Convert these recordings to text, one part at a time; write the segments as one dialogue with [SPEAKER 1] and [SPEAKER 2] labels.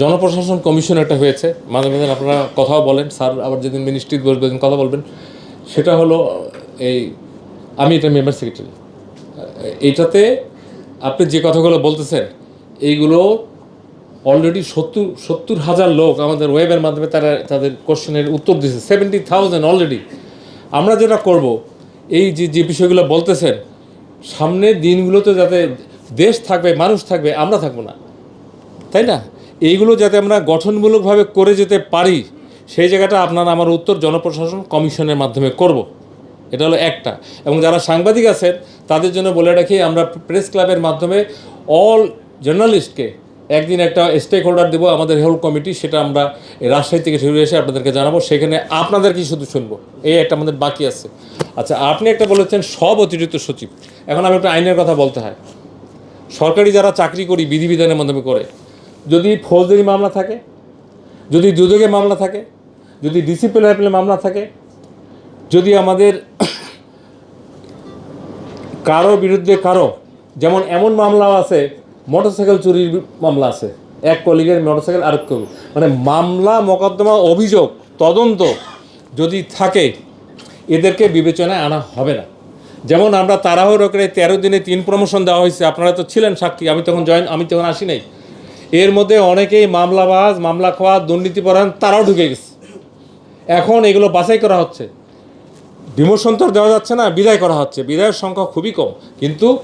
[SPEAKER 1] জনপ্রশাসন কমিশন একটা হয়েছে। মাঝে মাঝে আপনারা কথাও বলেন, স্যার আবার যেদিন মিনিস্ট্রি বলবেন কথা বলবেন। সেটা হলো, এই, আমি এটা মেম্বার সেক্রেটারি এইটাতে আপনি যে কথাগুলো বলতেছেন, এইগুলো অলরেডি সত্তর সত্তর হাজার লোক আমাদের ওয়েবের মাধ্যমে তারা, তাদের কোশ্চেনের উত্তর দিয়েছে। সেভেন্টি থাউজেন্ড অলরেডি আমরা যেটা করব, এই যে যে বিষয়গুলো বলতেছেন, সামনের দিনগুলোতে যাতে দেশ থাকবে, মানুষ থাকবে, আমরা থাকব না। তাই না? এইগুলো যাতে আমরা গঠনমূলকভাবে করে যেতে পারি, সেই জায়গাটা আপনারা আমার উত্তর জনপ্রশাসন কমিশনের মাধ্যমে করব। এটা হলো একটা। এবং যারা সাংবাদিক আছেন, তাদের জন্য বলে রাখি, আমরা প্রেস ক্লাবের মাধ্যমে অল জার্নালিস্টকে একদিন একটা স্টেক হোল্ডার দেবো, আমাদের হেলথ কমিটি সেটা আমরা রাজশাহী থেকে শুরু এসে আপনাদেরকে জানাব। সেখানে আপনাদের কি শুধু শুনব? এই একটা আমাদের বাকি আছে। আচ্ছা আপনি একটা বলেছেন, সব অতিরিক্ত সচিব। এখন আমি একটা আইনের কথা বলতে হয়। সরকারি যারা চাকরি করি, বিধিবিধানের মাধ্যমে করে যদি ফৌজদারি মামলা থাকে, যদি দুদকে মামলা থাকে, যদি ডিসিপ্লিনারি মামলা থাকে, যদি আমাদের কারও বিরুদ্ধে কারও, যেমন এমন মামলা আছে মোটরসাইকেল চুরির মামলা আছে, এক কলিগের মোটরসাইকেল আরেক কলিগ মানে মামলা, মোকদ্দমা, অভিযোগ, তদন্ত যদি থাকে, এদেরকে বিবেচনায় আনা হবে না। যেমন আমরা তাড়াহুড়ো করে তেরো দিনে তিন প্রমোশন দেওয়া হয়েছে, আপনারা তো ছিলেন সাক্ষী, আমি তখন জয়েন আমি তখন আসি নাই। এর মধ্যে অনেকেই মামলাবাজ মামলা খাওয়া দুর্নীতিপরায়ণ তারাও ঢুকে গেছে। এখন এগুলো বাছাই করা হচ্ছে। ডিমোশন তো দেওয়া যাচ্ছে না বিদায় করা হচ্ছে। বিদায়ের সংখ্যা খুবই কম। কিন্তু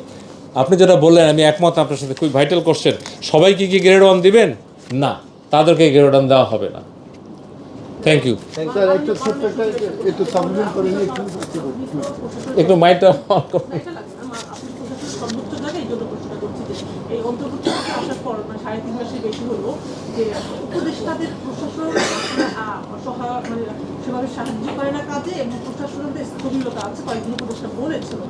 [SPEAKER 1] আপনি যেটা বললেন আমি একমত আপনার সাথে খুবই ভাইটাল কোশ্চেন সবাইকে কি গ্রেড ওয়ান দিবেন? না। তাদেরকে গ্রেড ওয়ান দেওয়া হবে না। থ্যাংক ইউ
[SPEAKER 2] একটু
[SPEAKER 1] মাইকটা অন করুন।
[SPEAKER 3] হলো যে উপদেষ্টাদের প্রশাসন মানে সেভাবে সাহায্য করে না কাজে এবং প্রশাসনের আছে কয়েকদিন উপদেষ্টা বলেছিল।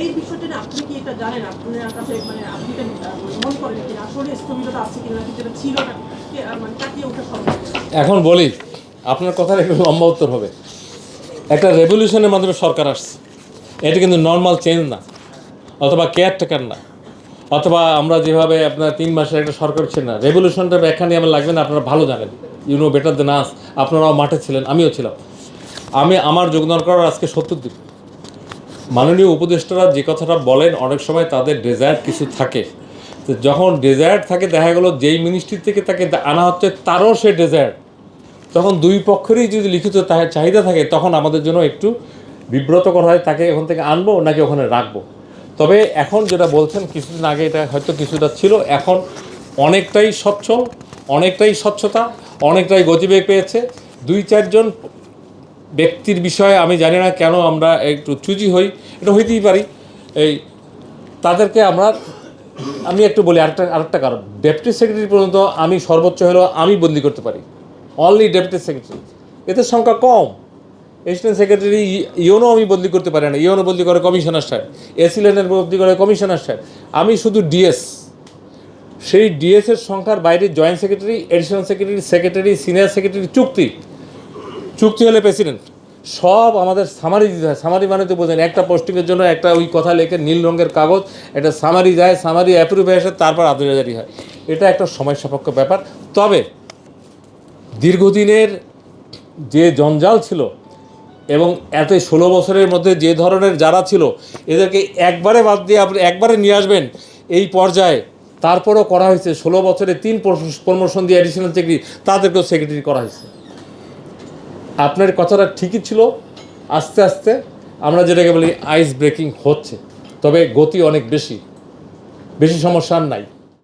[SPEAKER 3] এই বিষয়টা আপনি কি এটা জানেন? আপনার কাছে মানে আপনি মনে করেন আসলে আছে কিনা ছিল না? মানে সম্ভব
[SPEAKER 1] এখন বলি, আপনার কথার একটু লম্বা উত্তর হবে। একটা রেভলিউশনের মাধ্যমে সরকার আসছে। এটা কিন্তু নর্মাল চেঞ্জ না, অথবা কেয়ারটেকার না। অথবা আমরা যেভাবে আপনার তিন মাসের একটা সরকার ছিল না, রেভলিউশনটা ব্যাখ্যা নিয়ে আমার লাগবে না, আপনারা ভালো জানেন। You know better than us আপনারাও মাঠে ছিলেন, আমিও ছিলাম। আমি আমার যোগদান করার আজকে সত্তর দিন। মাননীয় উপদেষ্টারা যে কথাটা বলেন, অনেক সময় তাদের ডেজায়ার কিছু থাকে। তো যখন ডেজায়ার থাকে, দেখা গেলো যেই মিনিস্ট্রি থেকে তাকে আনা হচ্ছে, তারও সে ডেজায়ার তখন দুই পক্ষেরই যদি লিখিত চাহিদা থাকে, তখন আমাদের জন্য একটু বিব্রতকর হয়, তাকে ওখান থেকে আনব, নাকি ওখানে রাখব। তবে এখন যেটা বলছেন, কিছুদিন আগে এটা হয়তো কিছুটা ছিল, এখন অনেকটাই সচ্ছল অনেকটাই স্বচ্ছতা, অনেকটাই গতিবেগ পেয়েছে। দুই চারজন ব্যক্তির বিষয়ে আমি জানি না কেন আমরা একটু চুজি হই, এটা হইতেই পারি। এই, তাদেরকে আমরা, আমি একটু বলি আরেকটা আরেকটা কারণ। ডেপুটি সেক্রেটারি পর্যন্ত আমি সর্বোচ্চ হলেও আমি বন্দি করতে পারি। অনলি ডেপুটি সেক্রেটারি এদের সংখ্যা কম। এসিস্ট্যান্ট সেক্রেটারি ইওনো আমি বদলি করতে পারি না। ইওনো বদলি করে কমিশনার সাহেব এসিলেনের বদলি করে কমিশনার সাহেব আমি শুধু ডিএস সেই ডিএস এর সংখ্যার বাইরে joint secretary additional secretary secretary senior secretary চুক্তি। চুক্তি হলে প্রেসিডেন্ট সব আমাদের সামারি দিতে হয়। সামারি মানে তো বোঝেন, একটা পোস্টিংয়ের জন্য একটা ওই কথা লেখে নীল রঙের কাগজ, একটা সামারি যায় সামারি অ্যাপ্রুভ আসে, তারপর আদরাজারি হয়। এটা একটা সময় সাপেক্ষ ব্যাপার। তবে দীর্ঘদিনের যে জঞ্জাল ছিল এবং এত ষোলো বছরের মধ্যে যে ধরনের যারা ছিল, এদেরকে একবারে বাদ দিয়ে আপনি একবারে নিয়ে আসবেন এই পর্যায়ে। তারপরও করা হয়েছে, ষোলো বছরে তিন প্রমোশন দিয়ে অ্যাডিশনাল চাকরি তাদেরকেও সেক্রেটারি করা হয়েছে। আপনার কথাটা ঠিকই ছিল, আস্তে আস্তে আমরা যেটাকে বলি আইস ব্রেকিং হচ্ছে, তবে গতি অনেক বেশি বেশি সমস্যা নাই।